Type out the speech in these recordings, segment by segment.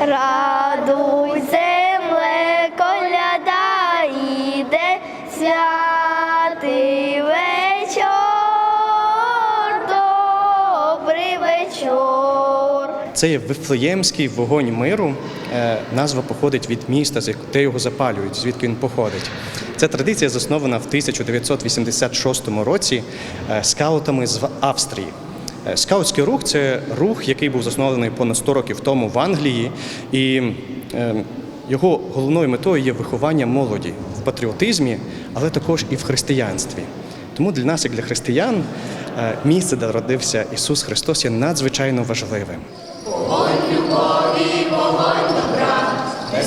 Радуй земле, коляда іде, святий Це є Вифлеємський вогонь миру. Е, Назва походить від міста, де його запалюють, звідки він походить. Ця традиція заснована в 1986 році е, скаутами з Австрії. Е, Скаутський рух це рух, який був заснований понад 100 років тому в Англії, і його головною метою є виховання молоді в патріотизмі, але також і в християнстві. Тому для нас, як для християн, місце, де родився Ісус Христос, є надзвичайно важливим.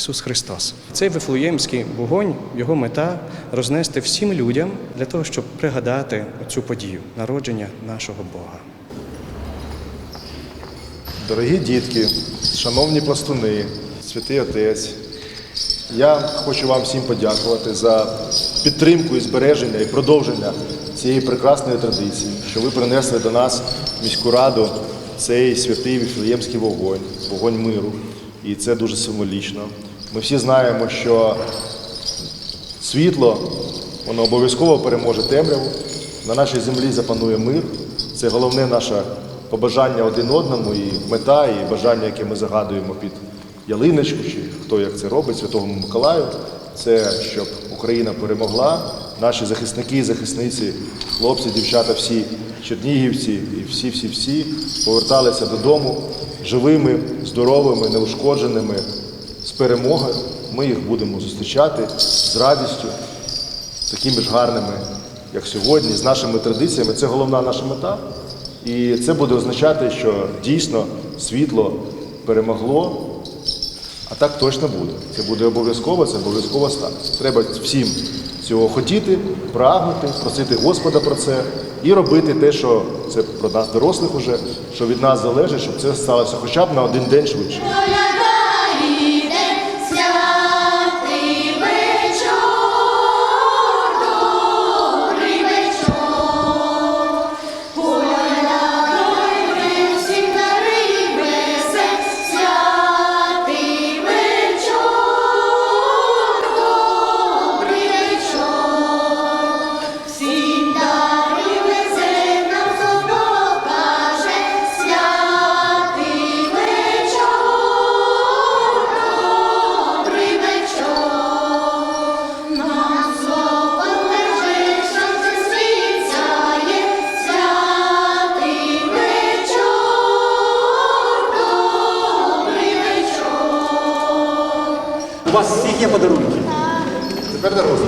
Ісус Христос. Цей вифлеємський вогонь, його мета рознести всім людям для того, щоб пригадати цю подію народження нашого Бога. Дорогі дітки, шановні пластуни, святий отець, я хочу вам всім подякувати за підтримку і збереження і продовження цієї прекрасної традиції, що ви принесли до нас міську раду цей святий віфлеємський вогонь, вогонь миру. І це дуже символічно. Ми всі знаємо, що світло, воно обов'язково переможе темряву. На нашій землі запанує мир. Це головне наше побажання один одному, і мета, і бажання, яке ми загадуємо під ялиночку, чи хто як це робить, Святому Миколаю. Це щоб Україна перемогла, наші захисники захисниці, хлопці, дівчата, всі чернігівці і всі-всі-всі поверталися додому живими, здоровими, неушкодженими, перемогою. Ми їх будемо зустрічати з радістю, такими ж гарними, як сьогодні, з нашими традиціями. Це головна наша мета. І це буде означати, що дійсно світло перемогло, а так точно буде. Це буде обов'язково, це обов'язково стане. Треба всім цього хотіти, прагнути, просити Господа про це і робити те, що це про нас дорослих уже, що від нас залежить, щоб це сталося хоча б на один день швидше. Вас всіх є подарунки. Тепер дорослі.